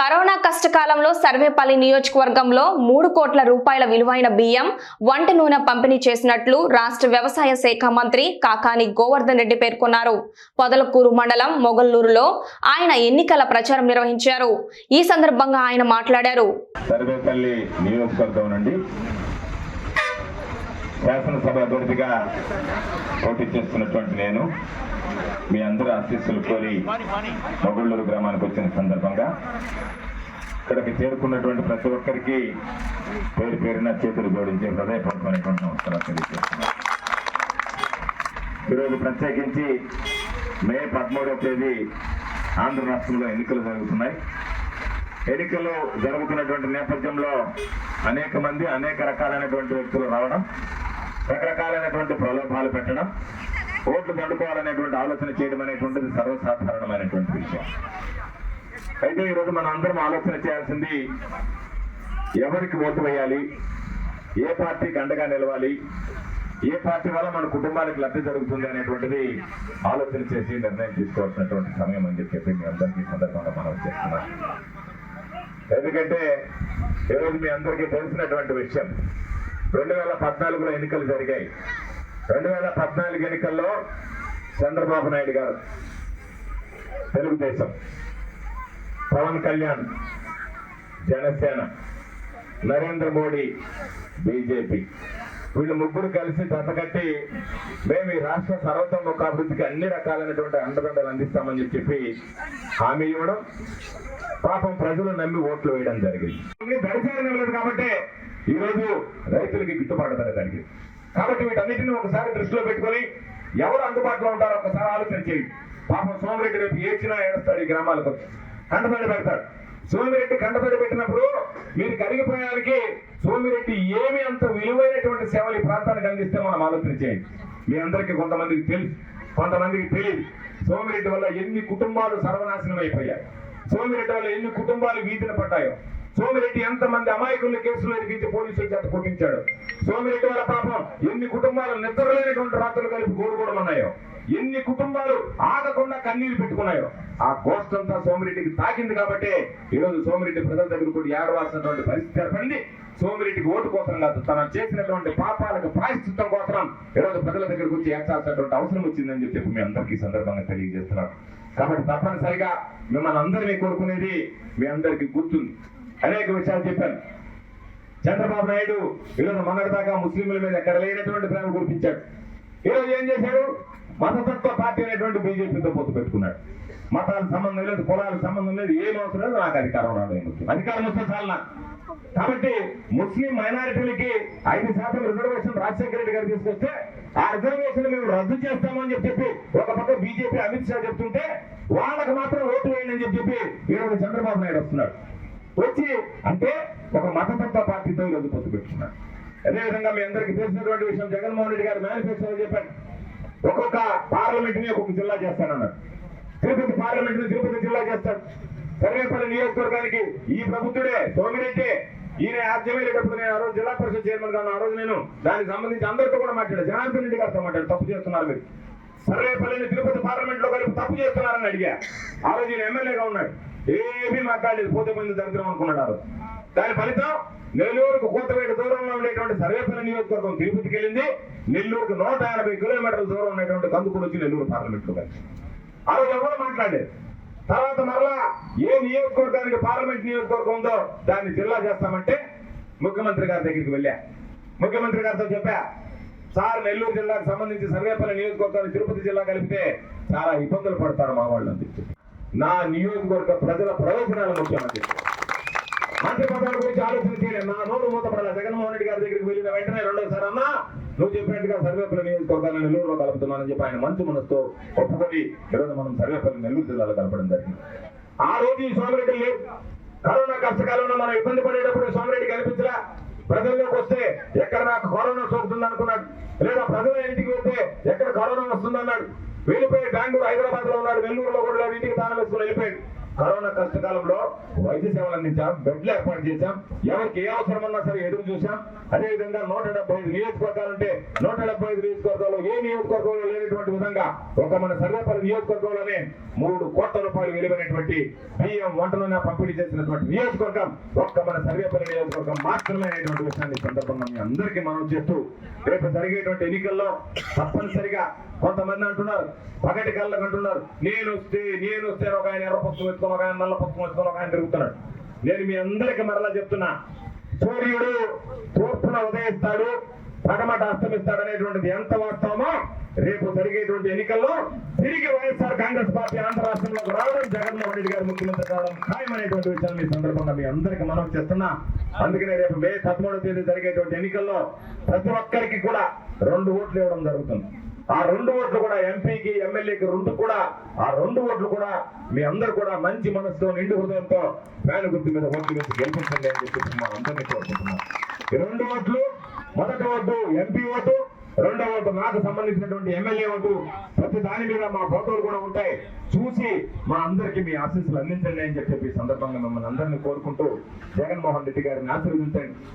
Corona కష్టకాలంలో సర్వేపల్లి నియోజకవర్గంలో మూడు కోట్ల రూపాయల విలువైన బియ్యం వంట నూనె పంపిణీ చేసినట్లు రాష్ట్ర వ్యవసాయ శాఖ మంత్రి కాకాని గోవర్ధన్ రెడ్డి పేర్కొన్నారు. పొదలకూరు మండలం మొగల్లూరులో ఆయన ఎన్నికల ప్రచారం నిర్వహించారు. ఈ సందర్భంగా ఆయన మాట్లాడారు. సర్వేపల్లి నియోజకవర్గం నుండి శాసనసభ అభ్యర్థిగా పోటీ చేస్తున్నటువంటి నేను మీ అందరూ ఆశీస్సులు కోరి మొగుళ్ళూరు గ్రామానికి వచ్చిన సందర్భంగా ఇక్కడికి చేరుకున్నటువంటి ప్రతి ఒక్కరికి పేరు పేరున చేతులు జోడించే హృదయపూర్వకమైనటువంటి నమస్కారాలు తెలియజేస్తున్నాను. ఈరోజు ప్రత్యేకించి మే పదమూడవ తేదీ ఆంధ్ర రాష్ట్రంలో ఎన్నికలు జరుగుతున్నాయి. ఎన్నికలు జరుగుతున్నటువంటి నేపథ్యంలో అనేక మంది అనేక రకాలైనటువంటి వ్యక్తులు రావడం రకరకాలైనటువంటి ప్రలోభాలు పెట్టడం ఓట్లు దండుకోవాలనేటువంటి ఆలోచన చేయడం అనేటువంటిది సర్వసాధారణమైనటువంటి విషయం. అయితే ఈరోజు మనం అందరం ఆలోచన చేయాల్సింది ఎవరికి ఓటు వేయాలి ఏ పార్టీకి అండగా నిలవాలి ఏ పార్టీ వల్ల మన కుటుంబానికి లబ్ధి జరుగుతుంది అనేటువంటిది ఆలోచన చేసి నిర్ణయం తీసుకోవాల్సినటువంటి సమయం అని చెప్పి మీ అందరికీ సందర్భంగా మనం చేస్తున్నాం ఎందుకంటే ఈరోజు మీ అందరికీ తెలిసినటువంటి విషయం రెండు వేల పద్నాలుగులో ఎన్నికలు జరిగాయి. రెండు వేల పద్నాలుగు ఎన్నికల్లో చంద్రబాబు నాయుడు గారు తెలుగుదేశం పవన్ కళ్యాణ్ జనసేన నరేంద్ర మోడీ బీజేపీ. వీళ్ళు ముగ్గురు కలిసి జతకట్టి మేము ఈ రాష్ట్ర సర్వతోముఖ అభివృద్ధికి అన్ని రకాలైనటువంటి అండదండలు అందిస్తామని చెప్పి హామీ ఇవ్వడం పాపం ప్రజలు నమ్మి ఓట్లు వేయడం జరిగింది. ఇది కాబట్టి ఈ రోజు రైతులకి గిట్టుబాటు ధర జరిగింది కాబట్టి వీటన్నిటిని ఒకసారి దృష్టిలో పెట్టుకొని ఎవరు అందుబాటులో ఉంటారో ఒకసారి ఆలోచన చేయండి. పాపం సోమిరెడ్డి రేపు ఏడ్చినా ఏడుస్తాడు ఈ గ్రామాలకు. కంటపడి పెడతాడు. సోమిరెడ్డి కంటపడి పెట్టినప్పుడు మీరు కరిగిపోయానికి సోమిరెడ్డి ఏమి అంత విలువైనటువంటి సేవలు ఈ ప్రాంతానికి అందిస్తే మనం ఆలోచన చేయండి. మీ అందరికీ కొంతమందికి తెలుసు కొంతమందికి తెలియదు సోమిరెడ్డి వల్ల ఎన్ని కుటుంబాలు సర్వనాశనం అయిపోయాయి. సోమిరెడ్డి వల్ల ఎన్ని కుటుంబాలు వీధిన పడ్డాయో. సోమిరెడ్డి ఎంతమంది అమాయకుల్ని కేసులు ఎదిగించి పోలీసులు చేత కొట్టించాడు? సోమిరెడ్డి వాళ్ళ పాపం ఎన్ని కుటుంబాలు నిద్రలేనటువంటి రాత్రులు కలిపి గోడుగోడమన్నాయో ఎన్ని కుటుంబాలు ఆగకుండా కన్నీరు పెట్టుకున్నాయో? ఆ గోష్ఠ సోమిరెడ్డికి తాకింది కాబట్టి ఈరోజు సోమిరెడ్డి ప్రజల దగ్గర కూడా ఏడవాల్సినటువంటి పరిస్థితి ఏర్పడింది. సోమిరెడ్డికి ఓటు కోసం కాదు తన చేసినటువంటి పాపాలకు ప్రాయశ్చిత్తం కోసం ఈరోజు ప్రజల దగ్గరకు వచ్చి ఏర్చాల్సినటువంటి అవసరం వచ్చిందని చెప్పి మీ అందరికీ సందర్భంగా తెలియజేస్తున్నాను. కాబట్టి తప్పనిసరిగా మిమ్మల్ని అందరినీ కోరుకునేది మీ అందరికీ గుర్తుంది. అనేక విషయాలు చెప్పాను. చంద్రబాబు నాయుడు ఈరోజు మొన్నటిదాకా ముస్లింల మీద ఎక్కడ లేనటువంటి ప్రేమ కురిపించాడు. ఈరోజు ఏం చేశాడు? మతతత్వ పార్టీ అనేటువంటి బీజేపీతో పొత్తు పెట్టుకున్నాడు. మతాలకు సంబంధం లేదు కులాలకు సంబంధం లేదు ఏం అవసరం లేదు నాకు అధికారం రావడం అధికారం వస్తే చాలా కాబట్టి ముస్లిం మైనారిటీలకి ఐదు శాతం రిజర్వేషన్ రాజశేఖర రెడ్డి గారు తీసుకొస్తే ఆ రిజర్వేషన్ మేము రద్దు చేస్తామని చెప్పి చెప్పి ఒక పక్క బీజేపీ అమిత్ షా చెప్తుంటే వాళ్ళకు మాత్రం ఓటు వేయండి అని చెప్పి చెప్పి ఈరోజు చంద్రబాబు నాయుడు వస్తున్నాడు. వచ్చి అంటే ఒక మతతత్వ పార్టీతో ఈరోజు పొత్తు పెట్టుకున్నారు. అదేవిధంగా మీ అందరికీ తెలిసినటువంటి విషయం జగన్మోహన్ రెడ్డి గారు మేనిఫెస్టోలో చెప్పండి ఒక్కొక్క పార్లమెంట్ని ఒక్కొక్క జిల్లా చేస్తానన్నాడు తిరుపతి పార్లమెంట్ని తిరుపతి జిల్లా చేస్తాడు. సర్వేపల్లి నియోజకవర్గానికి ఈ ప్రభుత్వుడే సోమిరెడ్డి ఈయన ఆద్యం వెళ్ళేటప్పుడు నేను ఆ రోజు జిల్లా పరిషత్ చైర్మన్ గాను ఆ రోజు నేను దానికి సంబంధించి అందరితో కూడా మాట్లాడాను. జనార్దన్ రెడ్డి గారితో మాట్లాడు తప్పు చేస్తున్నారు మీరు. సర్వేపల్లిని తిరుపతి పార్లమెంట్లో కలిపి తప్పు చేస్తున్నారని అడిగా. ఆ రోజు ఈయన ఎమ్మెల్యేగా ఉన్నాడు. ఏమీ మాట్లాడలేదు. పోతే పోయింది దరిద్రం అనుకున్నాడు దాని ఫలితం నెల్లూరుకు కూతవేట దూరంలో ఉండేటువంటి సర్వేపల్లి నియోజకవర్గం తిరుపతికి వెళ్ళింది. నెల్లూరుకు నూట ఎనభై కిలోమీటర్ల దూరం ఉన్నటువంటి కందుకూరు వచ్చి నెల్లూరు పార్లమెంట్లో కలిసి ఆ రోజు ఎవరు మాట్లాడలేదు. తర్వాత మరలా ఏ నియోజకవర్గానికి పార్లమెంట్ నియోజకవర్గం ఉందో దాన్ని జిల్లా చేస్తామంటే ముఖ్యమంత్రి గారి దగ్గరికి వెళ్ళా. ముఖ్యమంత్రి గారితో చెప్పా సార్ నెల్లూరు జిల్లాకు సంబంధించి సర్వేపల్లి నియోజకవర్గాన్ని తిరుపతి జిల్లా కలిపితే చాలా ఇబ్బందులు పడతారు మా వాళ్ళు అని చెప్పి. నా నియోజకవర్గ ప్రజల ప్రయోజనాలు ముఖ్యమంత్రి. మంత్రి పదవుల గురించి ఆలోచన చేయలేదు. నా నోరు మూతపడాలి జగన్మోహన్ రెడ్డి గారి దగ్గరికి వెళ్ళిన వెంటనే రెండోసారి అన్నా నువ్వు చెప్పినట్టుగా సర్వేపల్లి నియోజకవర్గాన్ని నెల్లూరులో కలుపుతున్నానని చెప్పి ఆయన మంచి మనసుతో ఒప్పుకొని ఈరోజు మనం సర్వేపల్లి నెల్లూరు జిల్లాలో కలపడం జరిగింది. ఆ రోజు ఈ సోమిరెడ్డి లేవు కరోనా కష్టకాలంలో మనం ఇబ్బంది పడేటప్పుడు సోమిరెడ్డి కనిపించలా. ప్రజల్లోకి వస్తే ఎక్కడ నాకు కరోనా సోకుతుంది అనుకున్నాడు. లేదా ప్రజల ఇంటికి వెళ్తే ఎక్కడ కరోనా వస్తుంది అన్నాడు వెళ్ళిపోయి బెంగళూరు హైదరాబాద్లో ఉన్నాడు. నెల్లూరులో కూడా లేడు, ఇంటికి తాళం కరోనా కష్టకాలంలో వైద్య సేవలు అందించాం బెడ్లు ఏర్పాటు చేశాం. ఎవరికి ఏ అవసరం ఉన్నా సరే ఎదురు చూసాం అదే విధంగా నూట డెబ్బై ఐదు నియోజకవర్గాలు ఉంటే నూట డెబ్బై ఐదు నియోజకవర్గాల్లో ఏ నియోజకవర్గంలో లేనటువంటి విధంగా ఒక మన సర్వేపల్లి నియోజకవర్గంలోనే మూడు కోట్ల రూపాయలు విలువైనటువంటి బియ్యం వంట పంపిణీ చేసినటువంటి నియోజకవర్గం ఒక్క మన సర్వేపల్లి నియోజకవర్గం మాత్రమే అనేటువంటి విషయాన్ని సందర్భంగా మీ అందరికీ మనం చేస్తూ రేపు జరిగేటువంటి ఎన్నికల్లో తప్పనిసరిగా కొంతమంది అంటున్నారు పగటి కళ్ళకు అంటున్నారు నేను వస్తే నేను వస్తే ఒక ఆయన ఎర్ర పుస్తకం ఎత్తుకొని ఒక ఆయన నల్ల పుస్తకం ఎత్తుకొని ఒక ఆయన తిరుగుతున్నాడు. నేను మీ అందరికీ మరలా చెప్తున్నా సూర్యుడు తూర్పున ఉదయిస్తాడు పగమట అస్తమిస్తాడు అనేటువంటిది ఎంత వాస్తవమో రేపు జరిగేటువంటి ఎన్నికల్లో తిరిగి వైఎస్ఆర్ కాంగ్రెస్ పార్టీ ఆంధ్ర రాష్ట్రంలోకి రావడం జగన్మోహన్ రెడ్డి గారు ముఖ్యమంత్రి కావడం ఖాయమనేటువంటి విషయాన్ని ఈ సందర్భంగా మీ అందరికీ మనం చేస్తున్నా. అందుకనే రేపు మే పదమూడవ తేదీ జరిగేటువంటి ఎన్నికల్లో ప్రతి ఒక్కరికి కూడా రెండు ఓట్లు ఇవ్వడం జరుగుతుంది. ఆ రెండు ఓట్లు కూడా ఎంపీకి ఎమ్మెల్యేకి రెండు కూడా ఆ రెండు ఓట్లు కూడా మీ అందరు కూడా మంచి మనసుతో నిండు హృదయంతో ఫ్యాన్ గుర్తు మీద ఓట్లు వేసి గెలిపించండి అని చెప్పేసి మా అందరినీ కోరుకుంటున్నాం. ఈ రెండు ఓట్లు మొదటి ఓటు ఎంపీ ఓటు రెండో ఓటు నాకు సంబంధించినటువంటి ఎమ్మెల్యే ఓటు. ప్రతి దాని మీద మా ఫోటోలు కూడా ఉంటాయి. చూసి మా అందరికి మీ ఆశీస్సులు అందించండి అని చెప్పి సందర్భంగా మిమ్మల్ని అందరినీ కోరుకుంటూ జగన్మోహన్ రెడ్డి గారిని ఆశీర్వదించండి.